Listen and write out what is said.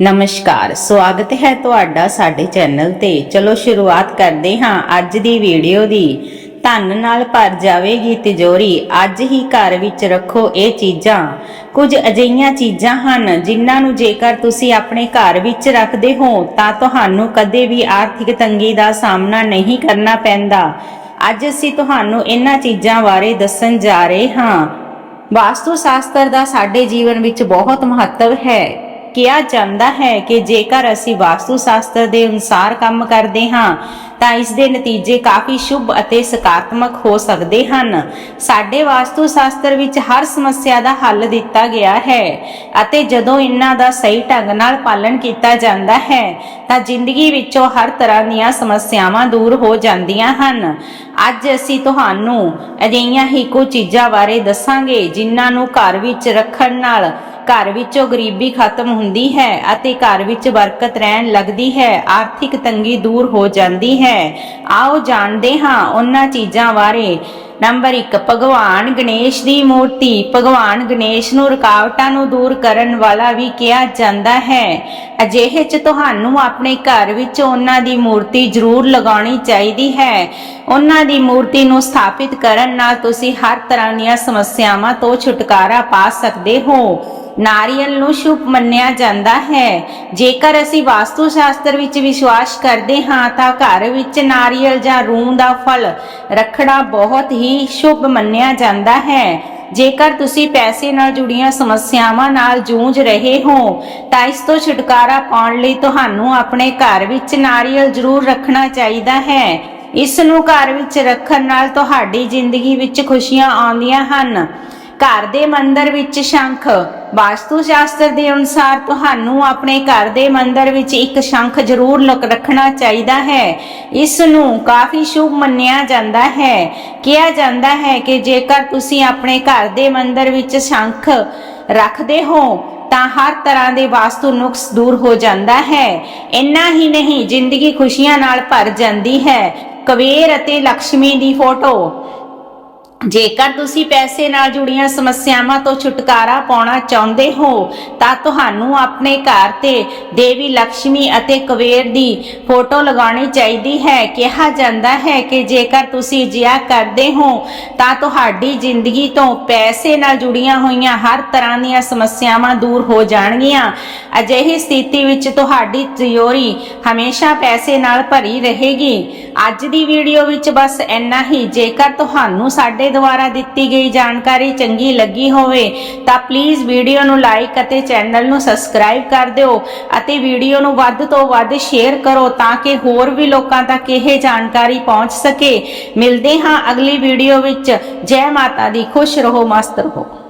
ਨਮਸਕਾਰ, ਸਵਾਗਤ ਹੈ ਤੁਹਾਡਾ ਸਾਡੇ ਚੈਨਲ ਤੇ। ਚਲੋ ਸ਼ੁਰੂਆਤ ਕਰਦੇ ਹਾਂ ਅੱਜ ਦੀ ਵੀਡੀਓ ਦੀ। ਧਨ ਨਾਲ ਭਰ ਜਾਵੇਗੀ ਤਿਜੋਰੀ। ਅੱਜ ਹੀ ਘਰ ਵਿੱਚ ਰੱਖੋ ਇਹ ਚੀਜ਼ਾਂ। ਕੁਝ ਅਜਿਹੀਆਂ ਚੀਜ਼ਾਂ ਹਨ ਜਿਨ੍ਹਾਂ ਨੂੰ ਜੇਕਰ ਤੁਸੀਂ ਆਪਣੇ ਘਰ ਵਿੱਚ ਰੱਖਦੇ ਹੋ, ਤਾਂ ਤੁਹਾਨੂੰ ਕਦੇ ਵੀ ਆਰਥਿਕ ਤੰਗੀ ਦਾ ਸਾਹਮਣਾ ਨਹੀਂ ਕਰਨਾ ਪੈਂਦਾ। ਅੱਜ ਅਸੀਂ ਤੁਹਾਨੂੰ ਇਹਨਾਂ ਚੀਜ਼ਾਂ ਬਾਰੇ ਦੱਸਣ ਜਾ ਰਹੇ ਹਾਂ। ਵਾਸਤੂ ਸ਼ਾਸਤਰ ਦਾ ਸਾਡੇ ਜੀਵਨ ਵਿੱਚ ਬਹੁਤ ਮਹੱਤਵ ਹੈ। ਕਿਹਾ ਜਾਂਦਾ ਹੈ ਕਿ ਜੇਕਰ ਅਸੀਂ ਵਾਸਤੂ ਸ਼ਾਸਤਰ ਦੇ ਅਨੁਸਾਰ ਕੰਮ ਕਰਦੇ ਹਾਂ, ਤਾਂ ਇਸ ਦੇ ਨਤੀਜੇ ਕਾਫੀ ਸ਼ੁਭ ਅਤੇ ਸਕਾਰਾਤਮਕ ਹੋ ਸਕਦੇ ਹਨ। ਸਾਡੇ ਵਾਸਤੂ ਸ਼ਾਸਤਰ ਵਿੱਚ ਹਰ ਸਮੱਸਿਆ ਦਾ ਹੱਲ ਦਿੱਤਾ ਗਿਆ ਹੈ ਅਤੇ ਜਦੋਂ ਇਹਨਾਂ ਦਾ ਸਹੀ ਢੰਗ ਨਾਲ ਪਾਲਣ ਕੀਤਾ ਜਾਂਦਾ ਹੈ, ਤਾਂ ਜ਼ਿੰਦਗੀ ਵਿੱਚੋਂ ਹਰ ਤਰ੍ਹਾਂ ਦੀਆਂ ਸਮੱਸਿਆਵਾਂ ਦੂਰ ਹੋ ਜਾਂਦੀਆਂ ਹਨ। ਅੱਜ ਅਸੀਂ ਤੁਹਾਨੂੰ ਅਜਿਹੀਆਂ ਹੀ ਕੁਝ ਚੀਜ਼ਾਂ ਬਾਰੇ ਦੱਸਾਂਗੇ, ਜਿਨ੍ਹਾਂ ਨੂੰ ਘਰ ਵਿੱਚ ਰੱਖਣ ਨਾਲ ਘਰ ਵਿੱਚੋਂ ਗਰੀਬੀ ਖਤਮ ਹੁੰਦੀ ਹੈ ਅਤੇ ਘਰ ਵਿੱਚ ਬਰਕਤ ਰਹਿਣ ਲੱਗਦੀ ਹੈ, ਆਰਥਿਕ ਤੰਗੀ ਦੂਰ ਹੋ ਜਾਂਦੀ ਹੈ। ਆਓ ਜਾਣਦੇ ਹਾਂ ਉਹਨਾਂ ਚੀਜ਼ਾਂ ਬਾਰੇ। ਨੰਬਰ 1 ਭਗਵਾਨ ਗਣੇਸ਼ ਦੀ ਮੂਰਤੀ। ਭਗਵਾਨ ਗਣੇਸ਼ ਨੂੰ ਰੁਕਾਵਟਾਂ ਨੂੰ ਦੂਰ ਕਰਨ ਵਾਲਾ ਵੀ ਕਿਹਾ ਜਾਂਦਾ ਹੈ। ਅਜਿਹੇ 'ਚ ਤੁਹਾਨੂੰ ਆਪਣੇ ਘਰ ਵਿੱਚ ਉਹਨਾਂ ਦੀ ਮੂਰਤੀ ਜ਼ਰੂਰ ਲਗਾਉਣੀ ਚਾਹੀਦੀ ਹੈ। ਉਹਨਾਂ ਦੀ ਮੂਰਤੀ ਨੂੰ ਸਥਾਪਿਤ ਕਰਨ ਨਾਲ ਤੁਸੀਂ ਹਰ ਤਰ੍ਹਾਂ ਦੀਆਂ ਸਮੱਸਿਆਵਾਂ ਤੋਂ ਛੁਟਕਾਰਾ ਪਾ ਸਕਦੇ ਹੋ। ਨਾਰੀਅਲ ਨੂੰ ਸ਼ੁਭ ਮੰਨਿਆ ਜਾਂਦਾ ਹੈ। ਜੇਕਰ ਅਸੀਂ ਵਾਸਤੂ ਸ਼ਾਸਤਰ ਵਿੱਚ ਵਿਸ਼ਵਾਸ ਕਰਦੇ ਹਾਂ, ਤਾਂ ਘਰ ਵਿੱਚ ਨਾਰੀਅਲ ਜਾਂ ਰੂੰ ਦਾ ਫਲ ਰੱਖਣਾ ਬਹੁਤ ਹੀ ਸ਼ੁਭ ਮੰਨਿਆ ਜਾਂਦਾ ਹੈ। ਜੇਕਰ ਤੁਸੀਂ ਪੈਸੇ ਨਾਲ ਜੁੜੀਆਂ ਸਮੱਸਿਆਵਾਂ ਨਾਲ ਜੂਝ ਰਹੇ ਹੋ, ਤਾਂ ਇਸ ਤੋਂ ਛੁਟਕਾਰਾ ਪਾਉਣ ਲਈ ਤੁਹਾਨੂੰ ਆਪਣੇ ਘਰ ਵਿੱਚ ਨਾਰੀਅਲ ਜ਼ਰੂਰ ਰੱਖਣਾ ਚਾਹੀਦਾ ਹੈ। ਇਸ ਨੂੰ ਘਰ ਵਿੱਚ ਰੱਖਣ ਨਾਲ ਤੁਹਾਡੀ ਜ਼ਿੰਦਗੀ ਵਿੱਚ ਖੁਸ਼ੀਆਂ ਆਉਂਦੀਆਂ ਹਨ। ਘਰ ਦੇ ਮੰਦਰ ਵਿੱਚ ਸ਼ੰਖ। ਵਾਸਤੂ ਸ਼ਾਸਤਰ ਦੇ ਅਨੁਸਾਰ ਤੁਹਾਨੂੰ ਆਪਣੇ ਘਰ ਦੇ ਮੰਦਰ ਵਿੱਚ ਇੱਕ ਸ਼ੰਖ ਜ਼ਰੂਰ ਰੱਖਣਾ ਚਾਹੀਦਾ ਹੈ। ਇਸ ਨੂੰ ਕਾਫੀ ਸ਼ੁਭ ਮੰਨਿਆ ਜਾਂਦਾ ਹੈ। ਕਿਹਾ ਜਾਂਦਾ ਹੈ ਕਿ ਜੇਕਰ ਤੁਸੀਂ ਆਪਣੇ ਘਰ ਦੇ ਮੰਦਰ ਵਿੱਚ ਸ਼ੰਖ ਰੱਖਦੇ ਹੋ, ਤਾਂ ਹਰ ਤਰ੍ਹਾਂ ਦੇ ਵਾਸਤੂ ਨੁਕਸ ਦੂਰ ਹੋ ਜਾਂਦਾ ਹੈ। ਇੰਨਾ ਹੀ ਨਹੀਂ, ਜ਼ਿੰਦਗੀ ਖੁਸ਼ੀਆਂ ਨਾਲ ਭਰ ਜਾਂਦੀ ਹੈ। ਕੁਬੇਰ ਅਤੇ ਲక్ష్ਮੀ ਦੀ ਫੋਟੋ। ਜੇਕਰ ਤੁਸੀਂ ਪੈਸੇ ਨਾਲ ਜੁੜੀਆਂ ਸਮੱਸਿਆਵਾਂ ਤੋਂ ਛੁਟਕਾਰਾ ਪਾਉਣਾ ਚਾਹੁੰਦੇ ਹੋ, ਤਾਂ ਤੁਹਾਨੂੰ ਆਪਣੇ ਘਰ ਤੇ ਦੇਵੀ ਲక్ష్ਮੀ ਅਤੇ ਕੁਬੇਰ ਦੀ ਫੋਟੋ ਲਗਾਉਣੀ ਚਾਹੀਦੀ ਹੈ। ਕਿਹਾ ਜਾਂਦਾ ਹੈ ਕਿ ਜੇਕਰ ਤੁਸੀਂ ਜਿਆ ਕਰਦੇ ਹੋ, ਤਾਂ ਤੁਹਾਡੀ ਜ਼ਿੰਦਗੀ ਤੋਂ ਪੈਸੇ ਨਾਲ ਜੁੜੀਆਂ ਹੋਈਆਂ ਹਰ ਤਰ੍ਹਾਂ ਦੀਆਂ ਸਮੱਸਿਆਵਾਂ ਦੂਰ ਹੋ ਜਾਣਗੀਆਂ। ਅਜਿਹੀ ਸਥਿਤੀ ਵਿੱਚ ਤੁਹਾਡੀ ਤਿਜੋਰੀ ਹਮੇਸ਼ਾ ਪੈਸੇ ਨਾਲ ਭਰੀ ਰਹੇਗੀ। ਅੱਜ ਦੀ ਵੀਡੀਓ ਵਿੱਚ ਬਸ ਇੰਨਾ ਹੀ। ਜੇਕਰ ਤੁਹਾਨੂੰ ਸਾਡੇ ਦੁਆਰਾ ਦਿੱਤੀ ਗਈ ਜਾਣਕਾਰੀ ਚੰਗੀ ਲੱਗੀ ਹੋਵੇ, ਤਾਂ ਪਲੀਜ਼ ਵੀਡੀਓ ਨੂੰ ਲਾਈਕ ਅਤੇ ਚੈਨਲ ਨੂੰ ਸਬਸਕ੍ਰਾਈਬ ਕਰ ਦਿਓ ਅਤੇ ਵੀਡੀਓ ਨੂੰ ਵੱਧ ਤੋਂ ਵੱਧ ਸ਼ੇਅਰ ਕਰੋ ਤਾਂ ਕਿ ਹੋਰ ਵੀ ਲੋਕਾਂ ਤੱਕ ਇਹ ਜਾਣਕਾਰੀ ਪਹੁੰਚ ਸਕੇ। ਮਿਲਦੇ ਹਾਂ ਅਗਲੀ ਵੀਡੀਓ ਵਿੱਚ। ਜੈ ਮਾਤਾ ਦੀ। ਖੁਸ਼ ਰਹੋ, ਮਸਤ ਰਹੋ।